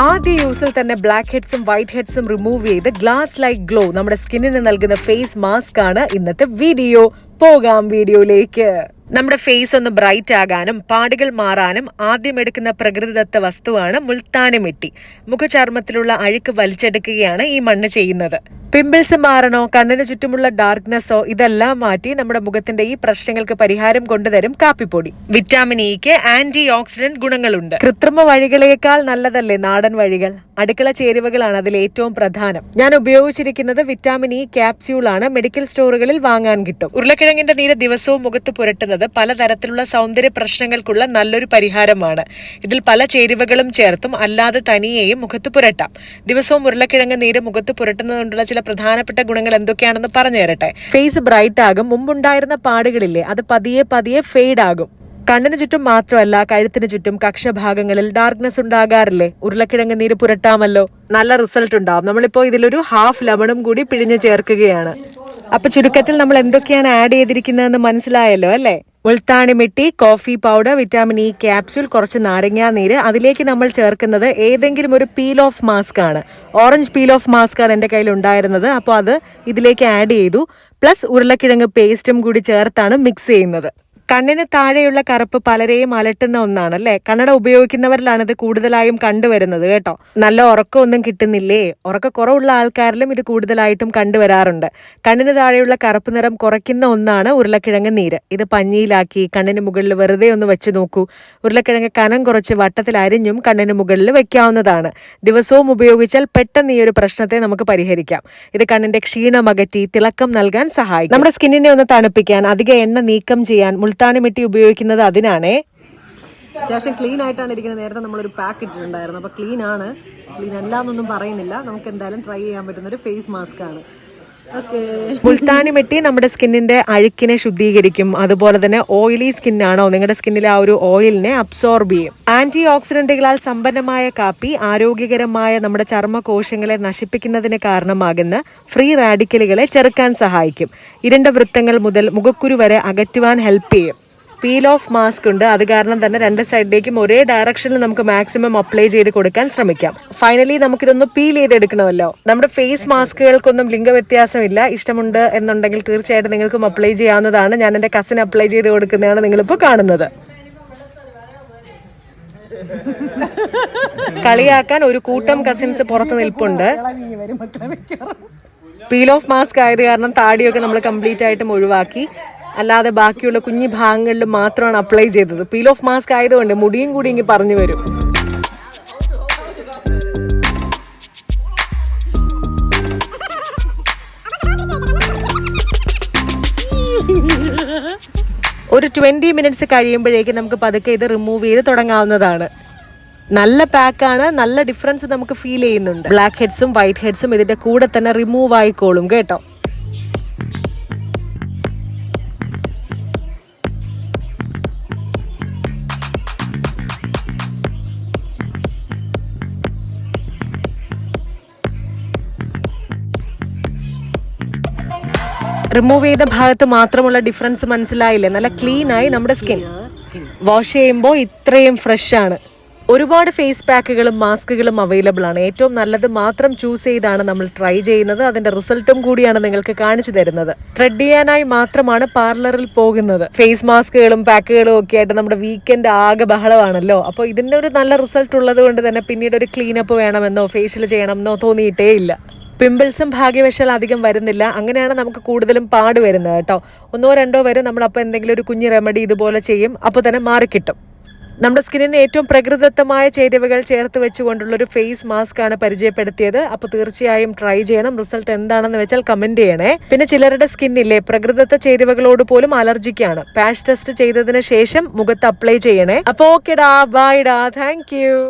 ആദ്യ യൂസിൽ തന്നെ ബ്ലാക്ക് ഹെഡ്സും വൈറ്റ് ഹെഡ്സും റിമൂവ് ചെയ്ത് ഗ്ലാസ് ലൈക്ക് ഗ്ലോ നമ്മുടെ സ്കിന്നിന് നൽകുന്ന ഫേസ് മാസ്ക് ആണ് ഇന്നത്തെ വീഡിയോ പോകാം വീഡിയോയിലേക്ക് നമ്മുടെ ഫേസ് ഒന്ന് ബ്രൈറ്റ് ആകാനും പാടുകൾ മാറാനും ആദ്യം എടുക്കുന്ന പ്രകൃതിദത്ത വസ്തുവാണ് മുൾത്താനി മിട്ടി. മുഖചർമ്മത്തിലുള്ള അഴുക്ക് വലിച്ചെടുക്കുകയാണ് ഈ മണ്ണ് ചെയ്യുന്നത്. പിമ്പിൾസ് മാറണോ കണ്ണിന് ചുറ്റുമുള്ള ഡാർക്ക്നെസ്സോ ഇതെല്ലാം മാറ്റി നമ്മുടെ മുഖത്തിന്റെ ഈ പ്രശ്നങ്ങൾക്ക് പരിഹാരം കൊണ്ടുതരും കാപ്പിപ്പൊടി. വിറ്റാമിൻ ഇക്ക് ആന്റി ഓക്സിഡന്റ് ഗുണങ്ങളുണ്ട്. കൃത്രിമ വഴികളേക്കാൾ നല്ലതല്ലേ നാടൻ വഴികൾ? അടുക്കള ചേരുവകളാണ് അതിൽ ഏറ്റവും പ്രധാനം. ഞാൻ ഉപയോഗിച്ചിരിക്കുന്നത് വിറ്റാമിൻ ഇ ക്യാപ്സ്യൂൾ ആണ്. മെഡിക്കൽ സ്റ്റോറുകളിൽ വാങ്ങാൻ കിട്ടും. ഉരുളക്കിഴങ്ങിന്റെ നീര് ദിവസവും മുഖത്ത് പുരട്ടുന്നത് പലതരത്തിലുള്ള സൗന്ദര്യ പ്രശ്നങ്ങൾക്കുള്ള നല്ലൊരു പരിഹാരമാണ്. ഇതിൽ പല ചേരുവകളും ചേർത്തും അല്ലാതെ തനിയെയും മുഖത്ത് പുരട്ടാം. ദിവസവും ഉരുളക്കിഴങ്ങ് നീര് മുഖത്ത് പുരട്ടുന്നതുകൊണ്ടുള്ള ചില പ്രധാനപ്പെട്ട ഗുണങ്ങൾ എന്തൊക്കെയാണെന്ന് പറഞ്ഞു തരട്ടെ. ഫേസ് ബ്രൈറ്റ് ആകും മുമ്പുണ്ടായിരുന്ന പാടുകളില്ലേ അത് പതിയെ പതിയെ ഫെയ്ഡ് ആകും കണ്ണിന് ചുറ്റും മാത്രമല്ല കഴുത്തിന് ചുറ്റും കക്ഷഭാഗങ്ങളിൽ ഡാർക്ക്നെസ് ഉണ്ടാകാറില്ലേ? ഉരുളക്കിഴങ്ങ് നീര് പുരട്ടാമല്ലോ. നല്ല റിസൾട്ട് ഉണ്ടാവും. നമ്മളിപ്പോ ഇതിലൊരു ഹാഫ് ലെമണും കൂടി പിഴിഞ്ഞ് ചേർക്കുകയാണ്. അപ്പൊ ചുരുക്കത്തിൽ നമ്മൾ എന്തൊക്കെയാണ് ആഡ് ചെയ്തിരിക്കുന്നതെന്ന് മനസ്സിലായല്ലോ അല്ലേ? ഉൾത്താണി mitti coffee powder vitamin E capsule കുറച്ച് നാരങ്ങാ നീര്. അതിലേക്ക് നമ്മൾ ചേർക്കുന്നത് ഏതെങ്കിലും ഒരു പീൽ ഓഫ് മാസ്ക് ആണ്. ഓറഞ്ച് പീൽ ഓഫ് മാസ്ക് ആണ് എന്റെ കയ്യിൽ ഉണ്ടായിരുന്നത്. അപ്പോൾ അത് ഇതിലേക്ക് ആഡ് ചെയ്തു. പ്ലസ് ഉരുളക്കിഴങ്ങ് പേസ്റ്റും കൂടി ചേർത്താണ് മിക്സ് ചെയ്യുന്നത്. കണ്ണിന് താഴെയുള്ള കറുപ്പ് പലരെയും അലട്ടുന്ന ഒന്നാണ് അല്ലേ കണ്ണട ഉപയോഗിക്കുന്നവരിലാണ് ഇത് കൂടുതലായും കണ്ടുവരുന്നത് കേട്ടോ. നല്ല ഉറക്കമൊന്നും കിട്ടുന്നില്ലേ? ഉറക്കക്കുറവുള്ള ആൾക്കാരിലും ഇത് കൂടുതലായിട്ടും കണ്ടുവരാറുണ്ട്. കണ്ണിന് താഴെയുള്ള കറുപ്പ് നിറം കുറയ്ക്കുന്ന ഒന്നാണ് ഉരുളക്കിഴങ്ങ് നീര്. ഇത് പഞ്ഞിയിലാക്കി കണ്ണിന് മുകളിൽ വെറുതെ ഒന്ന് വെച്ച് നോക്കൂ. ഉരുളക്കിഴങ്ങ് കനം കുറച്ച് വട്ടത്തിൽ അരിഞ്ഞും കണ്ണിന് മുകളിൽ വെക്കാവുന്നതാണ്. ദിവസവും ഉപയോഗിച്ചാൽ പെട്ടെന്ന് ഈ ഒരു പ്രശ്നത്തെ നമുക്ക് പരിഹരിക്കാം. ഇത് കണ്ണിന്റെ ക്ഷീണം അകറ്റി തിളക്കം നൽകാൻ സഹായിക്കും. നമ്മുടെ സ്കിന്നിനെ ഒന്ന് തണുപ്പിക്കാൻ അധിക എണ്ണ നീക്കം ചെയ്യാൻ മുൾത്താണി മിട്ടി ഉപയോഗിക്കുന്നത് അതിനാണേ. അത്യാവശ്യം ക്ലീൻ ആയിട്ടാണ് ഇരിക്കുന്നത്. നേരത്തെ നമ്മളൊരു പാക്ക് ഇട്ടിട്ടുണ്ടായിരുന്നു. അപ്പോൾ ക്ലീൻ ആണ്. ക്ലീൻ അല്ല എന്നൊന്നും പറയുന്നില്ല. നമുക്ക് എന്തായാലും ട്രൈ ചെയ്യാൻ പറ്റുന്ന ഒരു ഫേസ് മാസ്ക് ആണ്. മുൾത്താണി മെട്ടി നമ്മുടെ സ്കിന്നിന്റെ അഴുക്കിനെ ശുദ്ധീകരിക്കും. അതുപോലെ തന്നെ ഓയിലി സ്കിന്നാണോ? നിങ്ങളുടെ സ്കിന്നിലെ ആ ഒരു ഓയിലിനെ അബ്സോർബ് ചെയ്യും. ആന്റി ഓക്സിഡന്റുകളാൽ സമ്പന്നമായ കാപ്പി ആരോഗ്യകരമായ നമ്മുടെ ചർമ്മകോശങ്ങളെ നശിപ്പിക്കുന്നതിന് കാരണമാകുന്ന ഫ്രീ റാഡിക്കലുകളെ ചെറുക്കാൻ സഹായിക്കും. ഇരണ്ട വൃത്തങ്ങൾ മുതൽ മുഖക്കുരു വരെ അകറ്റുവാൻ ഹെൽപ്പ് ചെയ്യും. പീൽ ഓഫ് മാസ്ക് ഉണ്ട്. അത് കാരണം തന്നെ രണ്ട് സൈഡിലേക്കും ഒരേ ഡയറക്ഷനിൽ നമുക്ക് മാക്സിമം അപ്ലൈ ചെയ്ത് കൊടുക്കാൻ ശ്രമിക്കാം. ഫൈനലി നമുക്കിതൊന്ന് പീൽ ചെയ്തെടുക്കണമല്ലോ. നമ്മുടെ ഫേസ് മാസ്കുകൾക്കൊന്നും ലിംഗവ്യത്യാസമില്ല. ഇഷ്ടമുണ്ട് എന്നുണ്ടെങ്കിൽ തീർച്ചയായിട്ടും നിങ്ങൾക്കും അപ്ലൈ ചെയ്യാവുന്നതാണ്. ഞാൻ എന്റെ കസിൻ അപ്ലൈ ചെയ്ത് കൊടുക്കുന്നതാണ് നിങ്ങളിപ്പോൾ കാണുന്നത്. കളിയാക്കാൻ ഒരു കൂട്ടം കസിൻസ് പുറത്ത് നിൽപ്പുണ്ട്. പീൽ ഓഫ് മാസ്ക് ആയത് കാരണം താടിയൊക്കെ നമ്മൾ കംപ്ലീറ്റ് ആയിട്ടും ഒഴിവാക്കി. അല്ലാതെ ബാക്കിയുള്ള കുഞ്ഞു ഭാഗങ്ങളിൽ മാത്രമാണ് അപ്ലൈ ചെയ്തത്. പീൽ ഓഫ് മാസ്ക് ആയതുകൊണ്ട് മുടിയും കൂടി ഇങ്ങ് പറഞ്ഞു വരും. ഒരു ട്വന്റി മിനിറ്റ്സ് കഴിയുമ്പോഴേക്കും നമുക്ക് പതുക്കെ ഇത് റിമൂവ് ചെയ്ത് തുടങ്ങാവുന്നതാണ്. നല്ല പാക്കാണ് നല്ല ഡിഫറൻസ് നമുക്ക് ഫീൽ ചെയ്യുന്നുണ്ട്. ബ്ലാക്ക് ഹെഡ്സും വൈറ്റ് ഹെഡ്സും ഇതിന്റെ കൂടെ തന്നെ റിമൂവ് ആയിക്കോളും കേട്ടോ. റിമൂവ് ചെയ്ത ഭാഗത്ത് മാത്രമുള്ള ഡിഫറൻസ് മനസ്സിലായില്ലേ? നല്ല ക്ലീൻ ആയി നമ്മുടെ സ്കിൻ വാഷ് ചെയ്യുമ്പോൾ ഇത്രയും ഫ്രഷ് ആണ്. ഒരുപാട് ഫേസ് പാക്കുകളും മാസ്കുകളും അവൈലബിൾ ആണ്. ഏറ്റവും നല്ലത് മാത്രം ചൂസ് ചെയ്താണ് നമ്മൾ ട്രൈ ചെയ്യുന്നത്. അതിന്റെ റിസൾട്ടും കൂടിയാണ് നിങ്ങൾക്ക് കാണിച്ചു തരുന്നത്. ത്രെഡ് ചെയ്യാനായി മാത്രമാണ് പാർലറിൽ പോകുന്നത്. ഫേസ് മാസ്കുകളും പാക്കുകളും ഒക്കെ ആയിട്ട് നമ്മുടെ വീക്കെൻഡ് ആകെ ബഹളമാണല്ലോ. അപ്പോൾ ഇതിന്റെ ഒരു നല്ല റിസൾട്ട് ഉള്ളത് കൊണ്ട് തന്നെ പിന്നീട് ഒരു ക്ലീനപ്പ് വേണമെന്നോ ഫേഷ്യൽ ചെയ്യണമെന്നോ തോന്നിയിട്ടേ ഇല്ല. പിമ്പിൾസും ഭാഗ്യവശാൽ അധികം വരുന്നില്ല. അങ്ങനെയാണ് നമുക്ക് കൂടുതലും പാട് വരുന്നത് കേട്ടോ. ഒന്നോ രണ്ടോ വരെ നമ്മൾ അപ്പോൾ എന്തെങ്കിലും ഒരു കുഞ്ഞ് റെമഡി ഇതുപോലെ ചെയ്യും അപ്പോൾ തന്നെ മാറിക്കിട്ടും നമ്മുടെ സ്കിന്നിന് ഏറ്റവും പ്രകൃതിദത്തമായ ചേരുവകൾ ചേർത്ത് വെച്ചുകൊണ്ടുള്ള ഒരു ഫേസ് മാസ്ക് ആണ് പരിചയപ്പെടുത്തിയത്. അപ്പോൾ തീർച്ചയായും ട്രൈ ചെയ്യണം. റിസൾട്ട് എന്താണെന്ന് വെച്ചാൽ കമന്റ് ചെയ്യണേ. പിന്നെ ചിലരുടെ സ്കിന്നില്ലേ പ്രകൃതിദത്ത ചേരുവകളോട് പോലും അലർജിക്കാണ്. പാഷ് ടെസ്റ്റ് ചെയ്തതിന് ശേഷം മുഖത്ത് അപ്ലൈ ചെയ്യണേ. അപ്പോൾ ഓക്കെടാ ബൈഡാ താങ്ക് യു